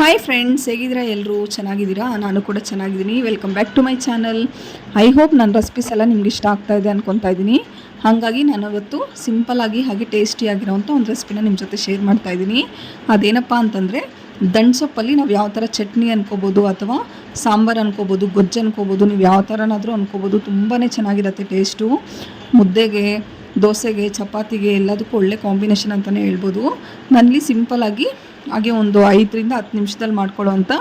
Hi friends ಹೇಗಿದ್ದೀರಾ? ಎಲ್ಲರೂ ಚೆನ್ನಾಗಿದ್ದೀರಾ? ನಾನು ಕೂಡ ಚೆನ್ನಾಗಿದ್ದೀನಿ. Welcome back to my channel I hope ನನ್ನ ರೆಸಿಪೀಸ್ ಎಲ್ಲ ನಿಮ್ಗೆ ಇಷ್ಟ ಆಗ್ತಾ ಇದೆ ಅನ್ಕೊತಾ ಇದ್ದೀನಿ. ಹಾಗಾಗಿ ನಾನು ಇವತ್ತು ಸಿಂಪಲ್ಲಾಗಿ ಹಾಗೆ ಟೇಸ್ಟಿಯಾಗಿರೋವಂಥ ಒಂದು ರೆಸಿಪಿನ ನಿಮ್ಮ ಜೊತೆ ಶೇರ್ ಮಾಡ್ತಾ ಇದ್ದೀನಿ. ಅದೇನಪ್ಪ ಅಂತಂದರೆ ದಂಡ್ ಸೊಪ್ಪಲ್ಲಿ ನಾವು ಯಾವ ಥರ ಚಟ್ನಿ ಅನ್ಕೋಬೋದು ಅಥವಾ ಸಾಂಬಾರು ಅನ್ಕೋಬೋದು, ಗೊಜ್ಜು ಅನ್ಕೋಬೋದು, ನೀವು ಯಾವ ಥರನಾದರೂ ಅನ್ಕೋಬೋದು ತುಂಬಾ ಚೆನ್ನಾಗಿರುತ್ತೆ ಟೇಸ್ಟು ಮುದ್ದೆಗೆ, ದೋಸೆಗೆ, ಚಪಾತಿಗೆ ಎಲ್ಲದಕ್ಕೂ ಒಳ್ಳೆ ಕಾಂಬಿನೇಷನ್ ಅಂತಲೇ ಹೇಳ್ಬೋದು. ನನ್ನಲ್ಲಿ ಸಿಂಪಲ್ಲಾಗಿ ಹಾಗೆ ಒಂದು ಐದರಿಂದ ಹತ್ತು ನಿಮಿಷದಲ್ಲಿ ಮಾಡ್ಕೊಳ್ಳೋವಂಥ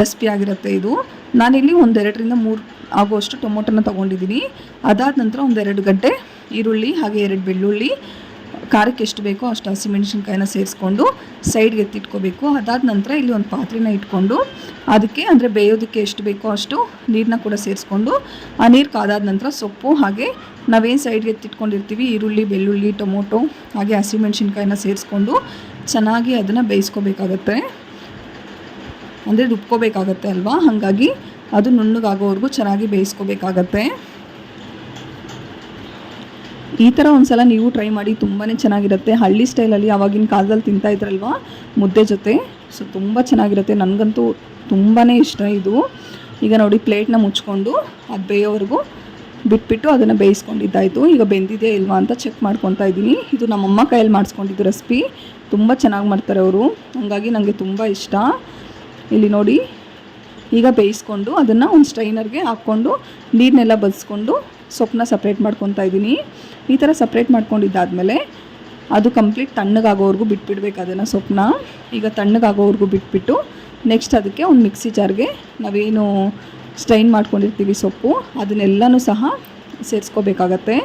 ರೆಸಿಪಿ ಆಗಿರುತ್ತೆ ಇದು. ನಾನಿಲ್ಲಿ ಒಂದೆರಡರಿಂದ ಮೂರು ಆಗುವಷ್ಟು ಟೊಮೊಟೊನ ತೊಗೊಂಡಿದ್ದೀನಿ. ಅದಾದ ನಂತರ ಒಂದೆರಡು ಗಡ್ಡೆ ಈರುಳ್ಳಿ ಹಾಗೆ ಎರಡು ಬೆಳ್ಳುಳ್ಳಿ, ಖಾರಕ್ಕೆ ಎಷ್ಟು ಬೇಕೋ ಅಷ್ಟು ಹಸಿಮೆಣ್ಸಿನ್ಕಾಯಿನ ಸೇರಿಸ್ಕೊಂಡು ಸೈಡ್ಗೆ ಎತ್ತಿಟ್ಕೋಬೇಕು. ಅದಾದ ನಂತರ ಇಲ್ಲಿ ಒಂದು ಪಾತ್ರೆನ ಇಟ್ಕೊಂಡು ಅದಕ್ಕೆ ಅಂದರೆ ಬೇಯೋದಕ್ಕೆ ಎಷ್ಟು ಬೇಕೋ ಅಷ್ಟು ನೀರನ್ನ ಕೂಡ ಸೇರಿಸ್ಕೊಂಡು, ಆ ನೀರು ಕಾದಾದ ನಂತರ ಸೊಪ್ಪು ಹಾಗೆ ನಾವೇನು ಸೈಡ್ಗೆ ಎತ್ತಿಟ್ಕೊಂಡಿರ್ತೀವಿ? ಈರುಳ್ಳಿ, ಬೆಳ್ಳುಳ್ಳಿ, ಟೊಮೊಟೊ ಹಾಗೆ ಹಸಿಮೆಣಸಿನ್ಕಾಯಿನ ಸೇರಿಸ್ಕೊಂಡು ಚೆನ್ನಾಗಿ ಅದನ್ನು ಬೇಯಿಸ್ಕೋಬೇಕಾಗತ್ತೆ. ಅಂದರೆ ರುಬ್ಕೋಬೇಕಾಗತ್ತೆ ಅಲ್ವಾ? ಹಾಗಾಗಿ ಅದು ನುಣ್ಣಗಾಗೋವರೆಗೂ ಚೆನ್ನಾಗಿ ಬೇಯಿಸ್ಕೋಬೇಕಾಗತ್ತೆ. ಈ ಥರ ಒಂದ್ಸಲ ನೀವು ಟ್ರೈ ಮಾಡಿ ತುಂಬಾ ಚೆನ್ನಾಗಿರುತ್ತೆ. ಹಳ್ಳಿ ಸ್ಟೈಲಲ್ಲಿ ಆವಾಗಿನ ಕಾಲದಲ್ಲಿ ತಿಂತಾ ಇದ್ರಲ್ವಾ? ಮುದ್ದೆ ಜೊತೆ. ಸೊ ತುಂಬ ಚೆನ್ನಾಗಿರುತ್ತೆ. ನನಗಂತೂ ತುಂಬಾ ಇಷ್ಟ ಇದು. ಈಗ ನೋಡಿ ಪ್ಲೇಟ್ನ ಮುಚ್ಕೊಂಡು ಅದು ಬೇಯೋವರೆಗೂ ಬಿಟ್ಬಿಟ್ಟು ಅದನ್ನು ಬೇಯಿಸ್ಕೊಂಡಿದ್ದಾಯಿತು. ಈಗ ಬೆಂದಿದೆಯಾ ಇಲ್ವಾ ಅಂತ ಚೆಕ್ ಮಾಡ್ಕೊತಾ ಇದ್ದೀನಿ. ಇದು ನಮ್ಮಮ್ಮ ಕೈಯಲ್ಲಿ ಮಾಡಿಸ್ಕೊಂಡಿದ್ದು ರೆಸಿಪಿ ತುಂಬ ಚೆನ್ನಾಗಿ ಮಾಡ್ತಾರೆ ಅವರು. ಹಾಗಾಗಿ ನನಗೆ ತುಂಬ ಇಷ್ಟ. ಇಲ್ಲಿ ನೋಡಿ. ಈಗ ಬೇಯಿಸ್ಕೊಂಡು ಅದನ್ನು ಒಂದು ಸ್ಟ್ರೈನರ್ಗೆ ಹಾಕ್ಕೊಂಡು ನೀರನ್ನೆಲ್ಲ ಬದಿಸ್ಕೊಂಡು ಸೊಪ್ಪನ್ನ ಸಪ್ರೇಟ್ ಮಾಡ್ಕೊತಾ ಇದ್ದೀನಿ. ಈ ಥರ ಸಪ್ರೇಟ್ ಮಾಡ್ಕೊಂಡಿದ್ದಾದಮೇಲೆ ಅದು ಕಂಪ್ಲೀಟ್ ತಣ್ಣಗಾಗೋವರೆಗೂ ಬಿಟ್ಬಿಡ್ಬೇಕು ಅದನ್ನು ಸೊಪ್ಪನ್ನ. ಈಗ ತಣ್ಣಗಾಗೋವರೆಗೂ ಬಿಟ್ಬಿಟ್ಟು ನೆಕ್ಸ್ಟ್ ಅದಕ್ಕೆ ಒಂದು ಮಿಕ್ಸಿ ಜಾರ್ಗೆ ನಾವೇನು ಸ್ಟೈನ್ ಮಾಡ್ಕೊಂಡಿರ್ತೀವಿ ಸೊಪ್ಪು, ಅದನ್ನೆಲ್ಲನೂ ಸಹ ಸೇರಿಸ್ಕೋಬೇಕಾಗತ್ತೆ.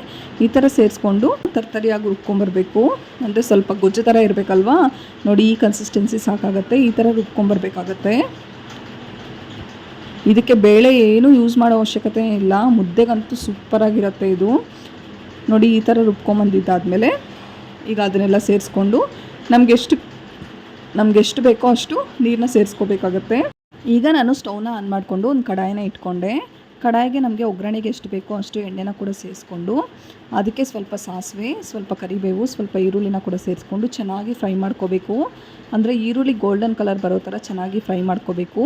ಈ ಥರ ಸೇರಿಸ್ಕೊಂಡು ತರ್ತರಿಯಾಗಿ ರುಬ್ಕೊಂಬರ್ಬೇಕು. ಅಂದರೆ ಸ್ವಲ್ಪ ಗೊಜ್ಜು ಥರ ಇರಬೇಕಲ್ವಾ? ನೋಡಿ, ಈ ಕನ್ಸಿಸ್ಟೆನ್ಸಿ ಸಾಕಾಗತ್ತೆ. ಈ ಥರ ರುಬ್ಕೊಂಬರ್ಬೇಕಾಗತ್ತೆ. ಇದಕ್ಕೆ ಬೇಳೆ ಏನು ಯೂಸ್ ಮಾಡೋ ಅವಶ್ಯಕತೆ ಇಲ್ಲ. ಮುದ್ದೆಗಂತೂ ಸೂಪರಾಗಿರುತ್ತೆ ಇದು. ನೋಡಿ, ಈ ಥರ ರುಬ್ಕೊಂಬಂದಿದ್ದಾದಮೇಲೆ ಈಗ ಅದನ್ನೆಲ್ಲ ಸೇರಿಸ್ಕೊಂಡು ನಮಗೆಷ್ಟು ನಮಗೆಷ್ಟು ಬೇಕೋ ಅಷ್ಟು ನೀರನ್ನ ಸೇರಿಸ್ಕೋಬೇಕಾಗತ್ತೆ. ಈಗ ನಾನು ಸ್ಟೌವ್ನ ಆನ್ ಮಾಡಿಕೊಂಡು ಒಂದು ಕಡಾಯಿನ ಇಟ್ಕೊಂಡೆ. ಕಡಾಯಿಗೆ ನಮಗೆ ಒಗ್ಗರಣೆಗೆ ಎಷ್ಟು ಬೇಕೋ ಅಷ್ಟು ಎಣ್ಣೆನ ಕೂಡ ಸೇರಿಸ್ಕೊಂಡು, ಅದಕ್ಕೆ ಸ್ವಲ್ಪ ಸಾಸಿವೆ, ಸ್ವಲ್ಪ ಕರಿಬೇವು, ಸ್ವಲ್ಪ ಈರುಳ್ಳಿನ ಕೂಡ ಸೇರಿಸ್ಕೊಂಡು ಚೆನ್ನಾಗಿ ಫ್ರೈ ಮಾಡ್ಕೋಬೇಕು. ಅಂದರೆ ಈರುಳ್ಳಿ ಗೋಲ್ಡನ್ ಕಲರ್ ಬರೋ ಥರ ಚೆನ್ನಾಗಿ ಫ್ರೈ ಮಾಡ್ಕೋಬೇಕು.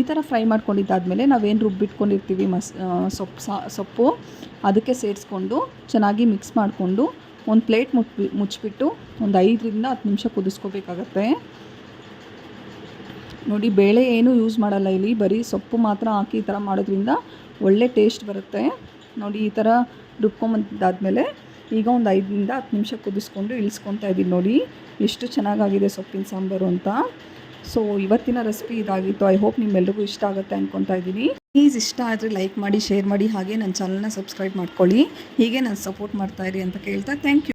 ಈ ಥರ ಫ್ರೈ ಮಾಡ್ಕೊಂಡಿದ್ದಾದಮೇಲೆ ನಾವೇನು ರುಬ್ಬಿಟ್ಕೊಂಡಿರ್ತೀವಿ ಮಸ್ ಸೊಪ್ಪು ಸಾ, ಸೊಪ್ಪು, ಅದಕ್ಕೆ ಸೇರಿಸ್ಕೊಂಡು ಚೆನ್ನಾಗಿ ಮಿಕ್ಸ್ ಮಾಡಿಕೊಂಡು ಒಂದು ಪ್ಲೇಟ್ ಮುಚ್ಚಿ ಮುಚ್ಚಿಬಿಟ್ಟು ಒಂದು ಐದರಿಂದ ಹತ್ತು ನಿಮಿಷ ಕುದಿಸ್ಕೋಬೇಕಾಗತ್ತೆ. ನೋಡಿ, ಬೇಳೆ ಏನೂ ಯೂಸ್ ಮಾಡಲ್ಲ ಇಲ್ಲಿ. ಬರೀ ಸೊಪ್ಪು ಮಾತ್ರ ಹಾಕಿ ಈ ಥರ ಮಾಡೋದ್ರಿಂದ ಒಳ್ಳೆ ಟೇಸ್ಟ್ ಬರುತ್ತೆ. ನೋಡಿ, ಈ ಥರ ರುಬ್ಕೊಂಬಂದಾದ್ಮೇಲೆ ಈಗ ಒಂದು ಐದರಿಂದ ಹತ್ತು ನಿಮಿಷ ಕುದಿಸ್ಕೊಂಡು ಇಳಿಸ್ಕೊತಾ ಇದ್ದೀನಿ ನೋಡಿ. ಎಷ್ಟು ಚೆನ್ನಾಗಾಗಿದೆ ಸೊಪ್ಪಿನ ಸಾಂಬಾರು ಅಂತ. ಸೊ ಇವತ್ತಿನ ರೆಸಿಪಿ ಇದಾಗಿತ್ತು. ಐ ಹೋಪ್ ನಿಮ್ಮೆಲ್ಲರಿಗೂ ಇಷ್ಟ ಆಗುತ್ತೆ ಅಂದ್ಕೊತಾ ಇದ್ದೀನಿ ಪ್ಲೀಸ್ ಇಷ್ಟ ಆದರೆ ಲೈಕ್ ಮಾಡಿ ಶೇರ್ ಮಾಡಿ, ಹಾಗೆ ನನ್ನ ಚಾನಲ್ನ ಸಬ್ಸ್ಕ್ರೈಬ್ ಮಾಡ್ಕೊಳ್ಳಿ. ಹೀಗೆ ನಾನು ಸಪೋರ್ಟ್ ಮಾಡ್ತಾಯಿರಿ ಅಂತ ಕೇಳ್ತಾ ಥ್ಯಾಂಕ್ ಯು